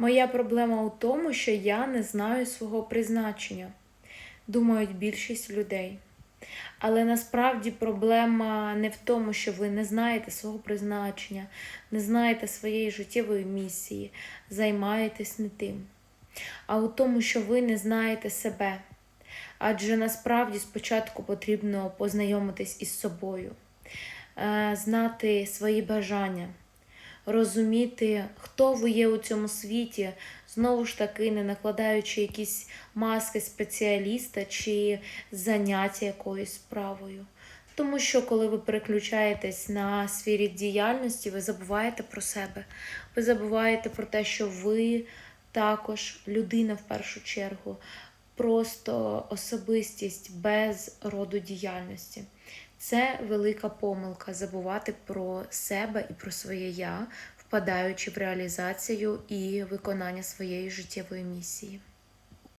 Моя проблема у тому, що я не знаю свого призначення, думають більшість людей. Але насправді проблема не в тому, що ви не знаєте свого призначення, не знаєте своєї життєвої місії, займаєтесь не тим, а у тому, що ви не знаєте себе. Адже насправді спочатку потрібно познайомитись із собою, е, знати свої бажання, розуміти, хто ви є у цьому світі, знову ж таки, не накладаючи якісь маски спеціаліста чи заняття якоюсь справою. Тому що коли ви переключаєтесь на рід діяльності, ви забуваєте про себе, ви забуваєте про те, що ви також людина в першу чергу, просто особистість без роду діяльності. Це велика помилка забувати про себе і про своє я, впадаючи в реалізацію і виконання своєї життєвої місії.